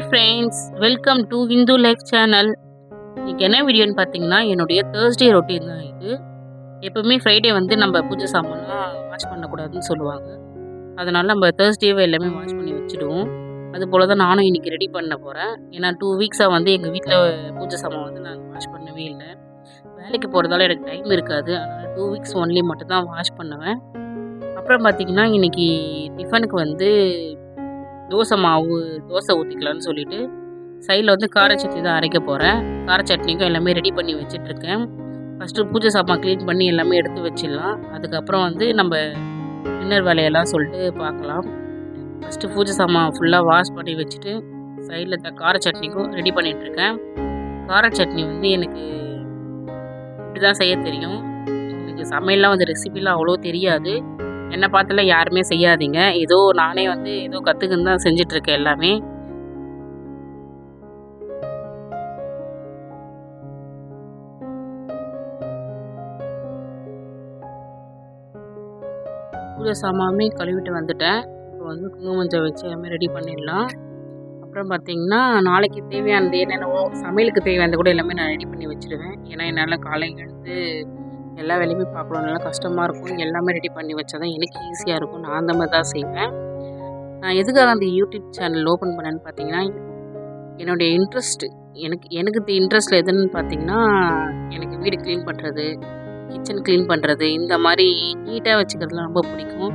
Friends welcome to Vindhu life channel இன்னைக்கு என்ன வீடியோன்னு பார்த்தீங்கன்னா என்னுடைய தேர்ஸ்டே ரொட்டீன் தான் இது. எப்பவுமே ஃப்ரைடே வந்து நம்ம பூஜை சாமான்லாம் வாஷ் பண்ணக்கூடாதுன்னு சொல்லுவாங்க. அதனால் நம்ம தேர்ஸ்டேவை எல்லாமே வாஷ் பண்ணி வச்சுடுவோம். அது போல் தான் நானும் இன்றைக்கி ரெடி பண்ண போகிறேன் ஏன்னா டூ வீக்ஸாக வந்து எங்கள் வீட்டில் பூஜை சாமான் வந்து நான் வாஷ் பண்ணவே இல்லை. வேலைக்கு போகிறதால எனக்கு டைம் இருக்காது. அதனால் டூ வீக்ஸ் ஒன்லி மட்டும் தான் வாஷ் பண்ணுவேன். அப்புறம் பார்த்திங்கன்னா இன்றைக்கி டிஃபனுக்கு வந்து தோசை மாவு தோசை ஊற்றிக்கலான்னு சொல்லிட்டு சைடில் வந்து கார சட்னி தான் அரைக்க போகிறேன் கார சட்னிக்கும் எல்லாமே ரெடி பண்ணி வச்சிட்ருக்கேன். ஃபஸ்ட்டு பூஜை சாமான் க்ளீன் பண்ணி எல்லாமே எடுத்து வச்சிடலாம். அதுக்கப்புறம் வந்து நம்ம டின்னர் வேலையெல்லாம் சொல்லிட்டு பார்க்கலாம். ஃபஸ்ட்டு பூஜை சாமான் ஃபுல்லாக வாஷ் பண்ணி வச்சுட்டு சைடில் இந்த கார சட்னிக்கும் ரெடி பண்ணிகிட்ருக்கேன் கார சட்னி வந்து எனக்கு இப்படி தான் செய்ய தெரியும். எனக்கு சமையல்லாம் வந்து ரெசிபிலாம் அவ்வளோ தெரியாது. என்னை பார்த்துல யாருமே செய்யாதீங்க. ஏதோ நானே வந்து ஏதோ கற்றுக்குன்னு தான் செஞ்சிட்ருக்கேன் எல்லாமே. பூஜை சாமானுமே கழுவிட்டு வந்துட்டேன். இப்போ வந்து குங்கும வச்சு எல்லாமே ரெடி பண்ணிடலாம். அப்புறம் பார்த்தீங்கன்னா நாளைக்கு தேவையானது என்னென்னவோ சமையலுக்கு தேவையானது கூட எல்லாமே நான் ரெடி பண்ணி வச்சுருவேன். ஏன்னா என்னால் காலையில் எழுந்து எல்லா வேலையுமே பார்க்கணும் நல்லா கஷ்டமாக இருக்கும் எல்லாமே ரெடி பண்ணி வச்சா தான் எனக்கு ஈஸியாக இருக்கும். நான் அந்த மாதிரி தான் செய்வேன். நான் எதுக்காக அந்த யூடியூப் சேனல் ஓப்பன் பண்ணேன்னு பார்த்தீங்கன்னா என்னுடைய இன்ட்ரெஸ்ட்டு எனக்கு எனக்கு இன்ட்ரெஸ்ட் எதுன்னு பார்த்தீங்கன்னா எனக்கு வீடு க்ளீன் பண்ணுறது கிச்சன் க்ளீன் பண்ணுறது இந்த மாதிரி நீட்டாக வச்சுக்கிறதுலாம் ரொம்ப பிடிக்கும்.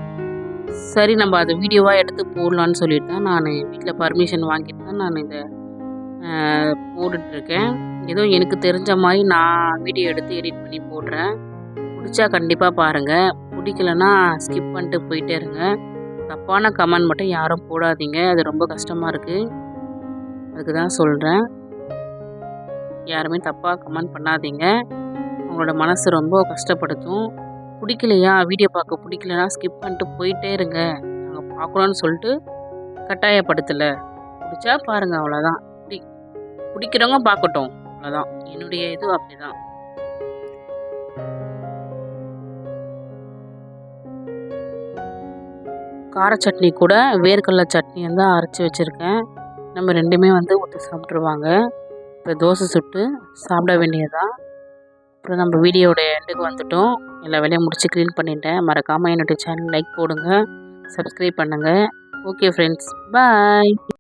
சரி நம்ம அதை வீடியோவாக எடுத்து போடலான்னு சொல்லிட்டு தான் நான் வீட்டில் பர்மிஷன் வாங்கிட்டு தான் நான் இதை போட்டுட்ருக்கேன் ஏதோ எனக்கு தெரிஞ்ச மாதிரி நான் வீடியோ எடுத்து எடிட் பண்ணி போடுறேன். பிடிச்சா கண்டிப்பாக பாருங்கள் பிடிக்கலன்னா ஸ்கிப் பண்ணிட்டு போயிட்டே இருங்க. தப்பான கமெண்ட் மட்டும் யாரும் போடாதீங்க. அது ரொம்ப கஷ்டமாக இருக்குது அதுக்கு தான் சொல்கிறேன் யாருமே தப்பாக கமெண்ட் பண்ணாதீங்க. உங்களோட மனசு ரொம்ப கஷ்டப்படுத்தும். பிடிக்கலையா? வீடியோ பார்க்க பிடிக்கலனா ஸ்கிப் பண்ணிட்டு போயிட்டே இருங்க. நாங்கள் பார்க்கணும்னு சொல்லிட்டு கட்டாயப்படுத்தலை. பிடிச்சா பாருங்கள் அவ்வளோதான் பிடி பிடிக்கிறவங்க பார்க்கட்டும். அவ்வளோதான் என்னுடைய இது அப்படி தான் கார சட்னி கூட வேர்க்கடலை சட்னி வந்து அரைச்சி வச்சுருக்கேன். நம்ம ரெண்டுமே வந்து ஊற்றி சாப்பிட்ருவாங்க இப்போ தோசை சுட்டு சாப்பிட வேண்டியதான் அப்புறம் நம்ம வீடியோடைய எண்டுக்கு வந்துட்டோம். எல்லா வேலையும் முடிச்சு க்ளீன் பண்ணிட்டேன். மறக்காமல் என்னுடைய சேனல் லைக் போடுங்க. சப்ஸ்கிரைப் பண்ணுங்கள் ஓகே ஃப்ரெண்ட்ஸ் பாய்